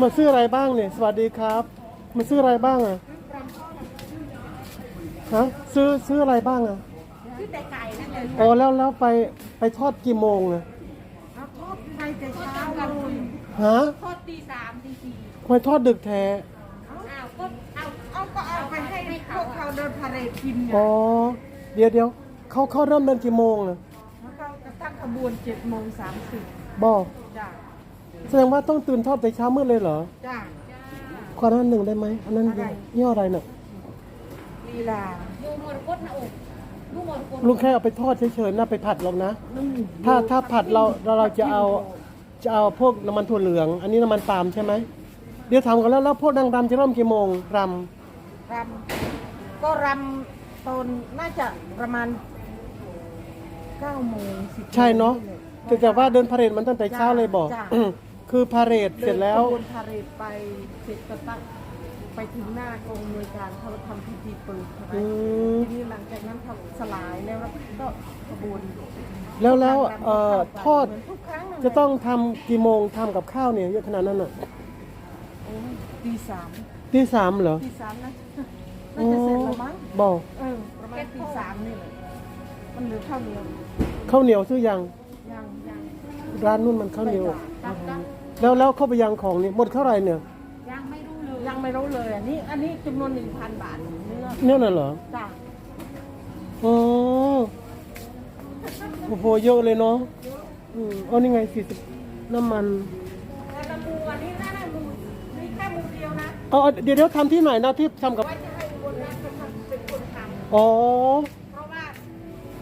มาซื้ออะไรบ้างเนี่ย สวัสดีครับ มาซื้ออะไรบ้างอะฮะซื้อซื้ออะไรบ้างอะคือแต่ไก่นั่นเลยอ๋อแล้วแล้วไปไปทอดกี่โมงอะเอาทอดไปแต่เช้าเลยฮะทอดตีสามตีสี่ทำไมทอดดึกแท้อ้าวก็เอาเอาก็เอาไปให้พวกเขาเดินพาเหรดกินไงอ๋อเดี๋ยวเดี๋ยวเขาเขาเริ่มเดินกี่โมงอะแล้วก็จะตั้งขบวนเจ็ดโมงสามสิบบอกจ้า แสดงว่าต้องตื่นทอดแต่เช้ามืดเลยเหรอจ้าขอนั้นหนึ่งได้ไหมอันนั้นอะไรยี่ห้ออะไรน่ะลีลาดูมรกตนะอกดูมรกตลุงแค่เอาไปทอดเฉยๆน่าไปผัดหรอกนะนึ่งถ้าถ้าผัดเราเราเราจะเอาจะเอาพวกน้ำมันถั่วเหลือง อันนี้น้ำมันปาล์มใช่ไหมเดี๋ยวถามกันแล้วแล้วพวกนางรำจะเริ่มกี่โมงรรำก็รำตอนน่าจะประมาณเก้าโมงสิบำใช่เนาะแต่แต่ว่าเดินพาเหรดมันตั้งแต่เช้าเลยบอกจ้ะอืม คือพาเหรดเสร็จแล้วขบวนพาเหรดไปเสร็จก็ตั้งไปถึงหน้ากองหน่วยการเขาทำพิธีเปิดใช่ไหมอืม ทีนี้หลังจากนั้นเขาสลายแล้วก็ขบวนแล้วแล้วเอ่อทอดเหมืนทุกครั้งนั่นแหลจะต้องทำกี่โมงทำกับข้าวเนี่ยเยอะขนาดนั้นอะโอ้ยตีสามที่สามเหรอตีสามนะน่าจะเสร็จแล้วมั้งบอกเออประมาณตีสามนี่แหละมันเหลือข้าวเหนียวข้าวเหนียวซื้อยังยังยังร้านนู่นมันข้าวเหนียวตักตัก แล้วแล้วเข้าไปยังของนี่หมดเท่าไหร่เนี่ยยังไม่รู้เลยยังไม่รู้เลยอันนี้อันนี้จำนวนหนึ่งพันบาทเนื้อเนี่ยน่ะเหรอจ้าอ๋อโอ้โหเยอะเลยเนาะอืมอ๋อนี่ไงสี่สิบน้ำมันแต่ละหมูอันนี้น่าได้หมูมีแค่หมูเดียวนะเอาเอาเดี๋ยวเดี๋ยวทำที่ไหนนะที่ทำกับว่าจะให้คนนั้นเป็นคนเป็นคนทำอ๋อ เพราะว่า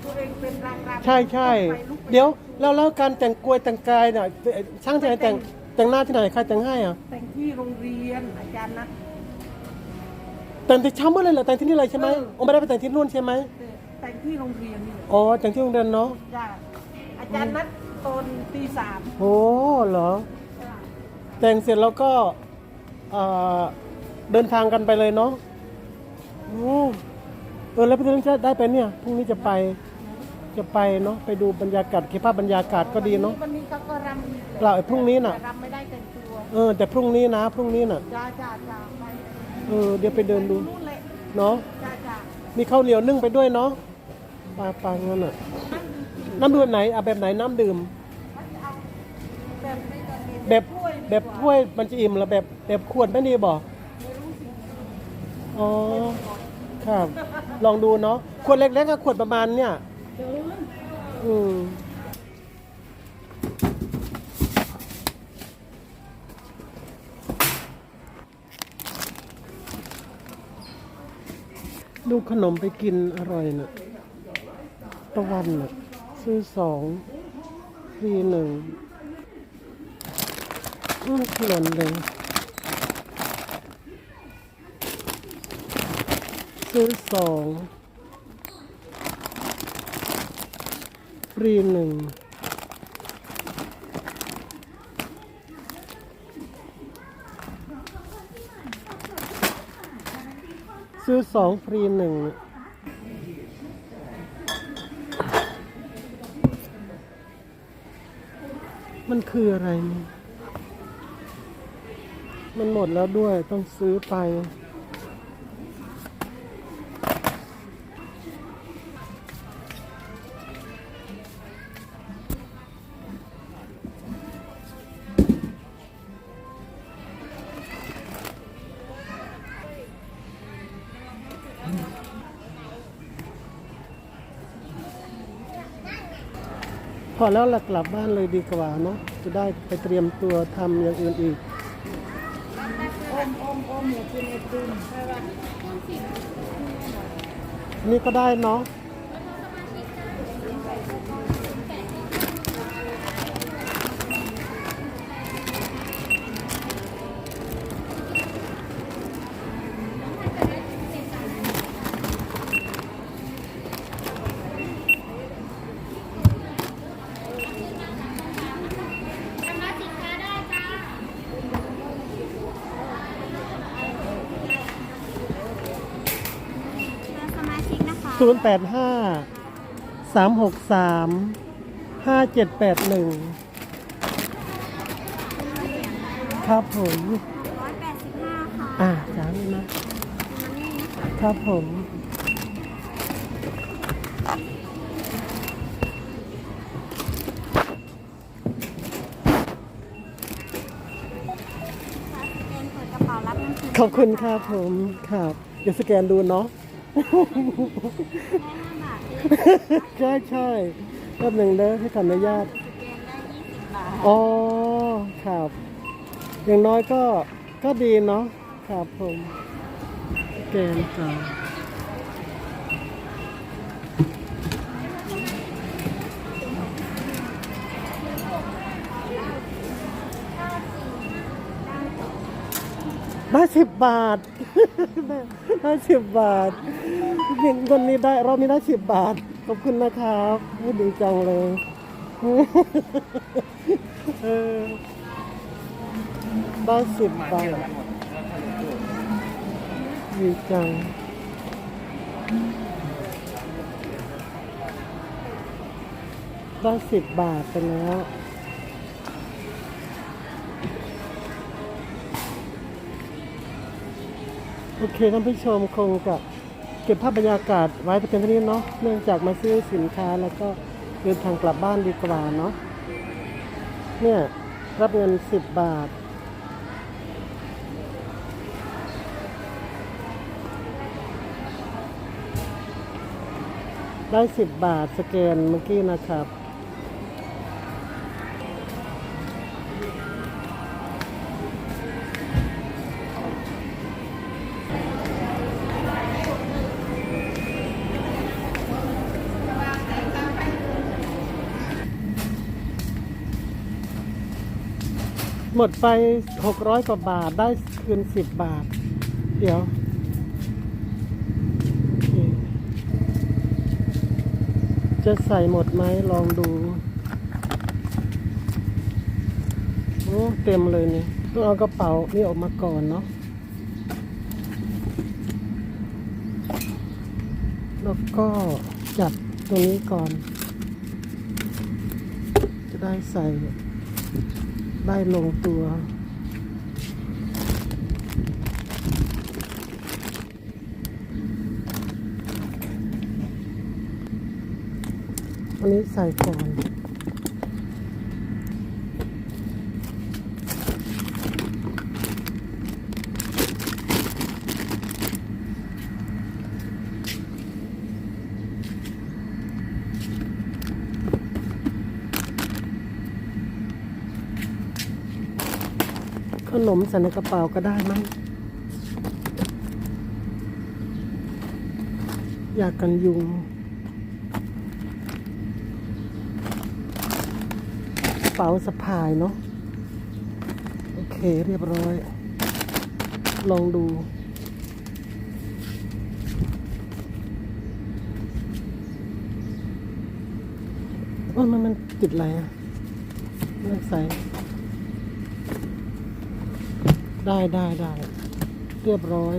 ตัวเองเป็นรางรำใช่ใช่ ไปลุกไป เดี๋ยวแล้วแล้วการแต่งกลวยแต่งกายเนี่ยเอ่อช่างที่ไหนแต่ง แต่งหน้าที่ไหนใครแต่งให้อะแต่งที่โรงเรียนอาจารย์นะแต่งที่เช้าเมื่อไรเหรอแต่งที่นี่เลยใช่ไหมเออโอ้ไม่ได้ไปแต่งที่นู่นใช่ไหมแต่งที่โรงเรียนนี่แหละอ๋อแต่งที่โรงเรียนเนาะจ้าอาจารย์นัดตอนตีสามโอ้เหรอ จ้าแต่งเสร็จแล้วก็เอ่อเดินทางกันไปเลยเนาะโอ้เออแล้วพี่เรื่องจะได้ไปเนี่ยพรุ่งนี้จะไป จะไปเนาะไปดูบรรยากาศเก็บภาพบรรยากาศก็ดีเนาะวันนี้เขาก็รำเปล่าไอ้พรุ่งนี้น่ะ แต่รำไม่ได้แต่งตัวเออ แต่พรุ่งนี้นะ พรุ่งนี้น่ะจ้าจ้าจ้าไปเออเดี๋ยวไปเดินดูนู่นเลยเนาะจ้าจ้ามีข้าวเหนียวนึ่งไปด้วยเนาะปลาปังนั่นน่ะ น้ำดื่มไหนอะแบบไหนน้ำดื่ม แบบแบบแบบถ้วยมันจะอิ่มแล้วแบบแบบขวดไม่ดีบอกอ๋อ ครับ ลองดูเนาะ ขวดเล็กๆกับขวดประมาณเนี่ย อืมดูขนมไปกินอร่อยน่ะตะวันน่ะซื้อสองฟรีหนึ่งอืมหล่นเลย ซื้อสอง ฟรีหนึ่งซื้อสองฟรีหนึ่งมันคืออะไร มันหมดแล้วด้วยต้องซื้อไป พอแล้วเรากกลับบ้านเลยดีกว่าเนาะจะได้ไปเตรียมตัวทำอย่างอื่นอีกอมอมอมหมูกินไอติมใช่ป่ะนี่ก็ได้เนาะ ศูนย์แปดห้าสามหกสามห้าเจ็ดแปดหนึ่งครับผมร้อยแปดสิบห้าค่ะอ่าจ้านี่นะมันนี่ครับผมเป็นเปิดกระเป๋ารับเงินคืนขอบคุณครับผมครับเดี๋ยวสแกนดูเนาะแค่ ห้าบาทเองใช่ใช่แป๊บหนึ่งเด้อให้ขออนุญาต สแกนได้ยี่สิบบาทอ๋อ ครับ อย่างน้อยก็ ก็ดีเนาะ ครับผมเกณฑ์ค่ะได้สิบบาท ได้ได้สิบบาทคนนี้ได้รอบนี้ได้สิบบาท ขอบคุณนะครับดีจังเลยเออได้สิบบาทดีจังได้สิบบาทไปแล้ว โอเคท่านผู้ชมคงจะเก็บภาพบรรยากาศไว้แต่เพียงเท่านี้เนาะเนื่องจากมาซื้อสินค้าแล้วก็เดินทางกลับบ้านดีกว่าเนาะเนี่ยรับเงินสิบบาท ได้สิบบาทสแกนเมื่อกี้นะครับ หมดไปหกร้อยกว่าบาทได้คืนสิบบาท เดี๋ยวจะใส่หมดไหมลองดู โอ้เต็มเลยนี่ต้องเอากระเป๋านี่ออกมาก่อนเนาะแล้วก็จับตรงนี้ก่อน จะได้ใส่ ได้ลงตัว อันนี้ใส่ก่อน ขนมใส่ในกระเป๋าก็ได้มั้งอยากกันยุง กระเป๋าสะพายเนาะ โอเคเรียบร้อย ลองดูว่ามันมันติดอะไรอะเลือกใส่ ได้ได้ได้เรียบร้อย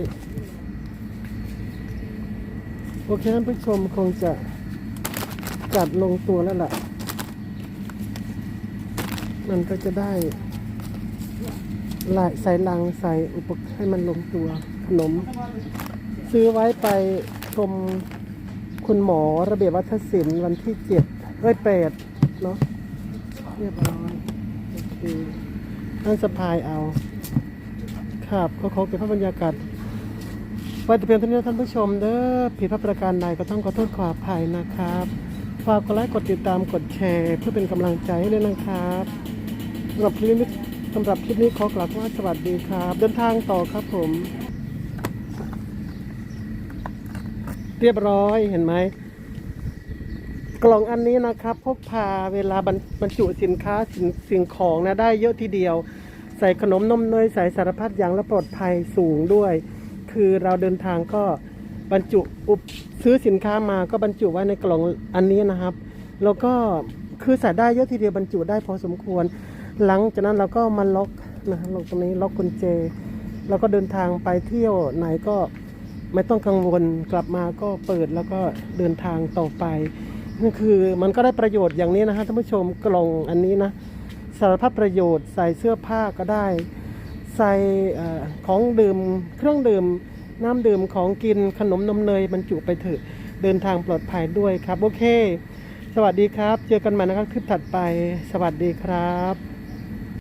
โอเคท่านผู้ชมคงจะจัดลงตัวแล้วล่ะ มันก็จะได้ลายใส่ลังใส่อุปกรณ์ให้มันลงตัวขนม ซื้อไว้ไปชมคุณหมอระเบียบวัฒนศิลป์วันที่เจ็ดเอ้ยแปดเนาะเรียบร้อยโอเคนั่นสะพายเอา ครับก็ขอเก็บภาพบรรยากาศไว้แต่เพียงเท่านี้ท่านผู้ชมเด้อผิดพลาดประการใดก็ต้องขอโทษขออภัยนะครับ ฝากกดไลค์กดติดตามกดแชร์ เพื่อเป็นกำลังใจให้ด้วยนะครับสำหรับคลิปนี้สำหรับคลิปนี้ขอกล่าวว่าสวัสดีครับ เดินทางต่อครับผม เรียบร้อยเห็นไหมกล่องอันนี้นะครับพกพาเวลาบรรบรรจุสินค้าสินสิ่งของนะได้เยอะทีเดียว ใส่ขนมนมเนยใส่สารพัดอย่างและปลอดภัยสูงด้วย คือเราเดินทางก็บรรจุอุปซื้อสินค้ามาก็บรรจุไว้ในกล่องอันนี้นะครับ แล้วก็คือใส่ได้เยอะทีเดียวบรรจุได้พอสมควร หลังจากนั้นเราก็มาล็อกนะล็อกตรงนี้ล็อกกุญแจแล้วก็เดินทางไปเที่ยวไหนก็ไม่ต้องกังวลกลับมาก็เปิดแล้วก็เดินทางต่อไปนี่คือมันก็ได้ประโยชน์อย่างนี้นะฮะท่านผู้ชมกล่องอันนี้นะ สารพัดประโยชน์ ใส่เสื้อผ้าก็ได้ ใส่ของดื่มเครื่องดื่ม น้ำดื่มของกินขนมนมเนยบรรจุไปเถอะเดินทางปลอดภัยด้วยครับ โอเค สวัสดีครับ เจอกันใหม่นะครับคลิปถัดไป สวัสดีครับ